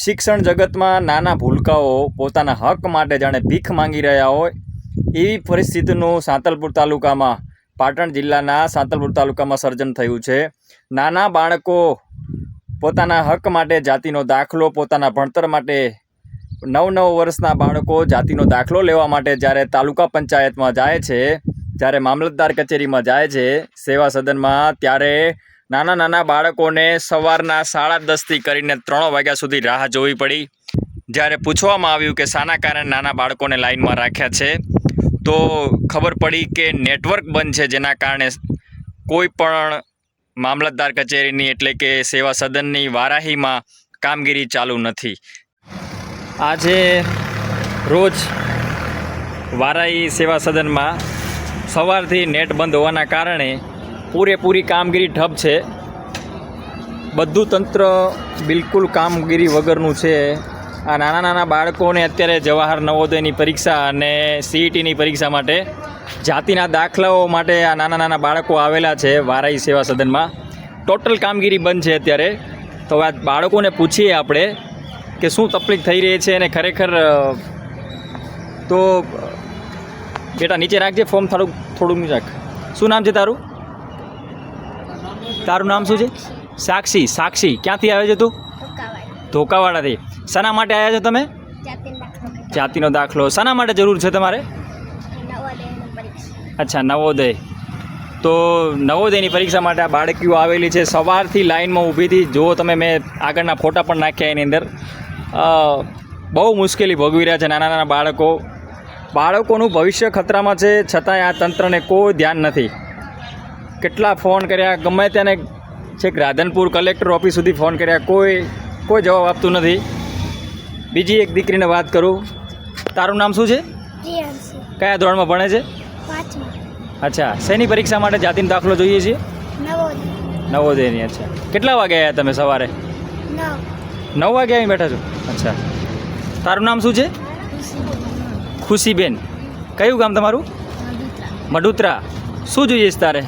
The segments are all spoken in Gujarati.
શિક્ષણ જગતમાં નાના ભૂલકાઓ પોતાના હક માટે જાણે ભીખ માંગી રહ્યા હોય, એવી પરિસ્થિતિનું સાંતલપુર તાલુકામાં, પાટણ જિલ્લાના સાંતલપુર તાલુકામાં સર્જન થયું છે. નાના બાળકો પોતાના હક માટે જાતિનો દાખલો, પોતાના ભણતર માટે નવ નવ વર્ષના બાળકો જાતિનો દાખલો લેવા માટે જ્યારે તાલુકા પંચાયતમાં જાય છે, જ્યારે મામલતદાર કચેરીમાં જાય છે, સેવા સદનમાં, ત્યારે નાના નાના બાળકોને સવારના સાડા દસથી કરીને ત્રણ વાગ્યા સુધી રાહ જોવી પડી. જ્યારે પૂછવામાં આવ્યું કે શાના કારણે નાના બાળકોને લાઇનમાં રાખ્યા છે, તો ખબર પડી કે નેટવર્ક બંધ છે, જેના કારણે કોઈ પણ મામલતદાર કચેરીની એટલે કે સેવા સદનની વારાહીમાં કામગીરી ચાલુ નથી. આજે રોજ વારાહી સેવા સદનમાં સવારથી નેટ બંધ હોવાના કારણે પૂરેપૂરી કામગીરી ઠપ છે. બધું તંત્ર બિલકુલ કામગીરી વગરનું છે. આ નાના નાના બાળકોને અત્યારે જવાહર નવોદયની પરીક્ષા અને સીઈટીની પરીક્ષા માટે જાતિના દાખલાઓ માટે આ નાના નાના બાળકો આવેલા છે વારાઈ સેવા સદનમાં. ટોટલ કામગીરી બંધ છે અત્યારે. તો આ બાળકોને પૂછીએ આપણે કે શું તકલીફ થઈ રહી છે અને ખરેખર, તો, બેટા નીચે રાખજે, ફોર્મ થોડુંક થોડુંક રાખ શું નામ છે તારું? તારું નામ શું છે? સાક્ષી સાક્ષી. ક્યાંથી આવે છે તું? ધોકાવાડાથી. શાના માટે આવ્યા છો તમે? જાતિનો દાખલો. શાના માટે જરૂર છે તમારે? અચ્છા, નવોદય. તો નવોદયની પરીક્ષા માટે આ બાળકીઓ આવેલી છે. સવારથી લાઇનમાં ઊભી હતી. જુઓ તમે મેં આગળના ફોટા પણ નાખ્યા એની અંદર. બહુ મુશ્કેલી ભોગવી રહ્યા છે નાના નાના બાળકો. બાળકોનું ભવિષ્ય ખતરામાં છે. છતાંય આ તંત્રને કોઈ ધ્યાન નથી. કેટલા ફોન કર્યા? ગમે તેને છેક રાધનપુર કલેક્ટર ઓફિસ સુધી ફોન કર્યા. કોઈ કોઈ જવાબ આપતું નથી. બીજી એક દીકરીને વાત કરું. તારું નામ શું છે? કયા ધોરણમાં ભણે છે? અચ્છા. શેની પરીક્ષા માટે જાતિનો દાખલો જોઈએ છીએ નવોદયની અચ્છા. કેટલા વાગે આવ્યા તમે સવારે? નવ. વાગે અહીં બેઠા છો? અચ્છા. તારું નામ શું છે? ખુશીબેન. કયું ગામ તમારું? મડુત્રા. શું જોઈએ છે તારે?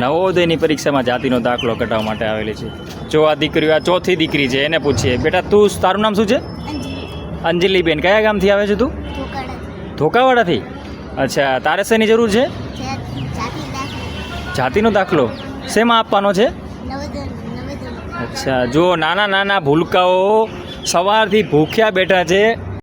નવોદયની પરીક્ષામાં જાતિનો દાખલો કઢાવવા માટે આવેલી છે. જો આ દીકરીઓ આ ચોથી દીકરી છે એને પૂછીએ બેટા તું તારું નામ શું છે? અંજલિબેન કયા ગામથી આવે છે તું? ધોકાવાડાથી? અચ્છા તારે શેની જરૂર છે? જાતિનો દાખલો. શેમાં આપવાનો છે? અચ્છા જો નાના નાના ભૂલકાઓ સવારથી ભૂખ્યા બેઠા છે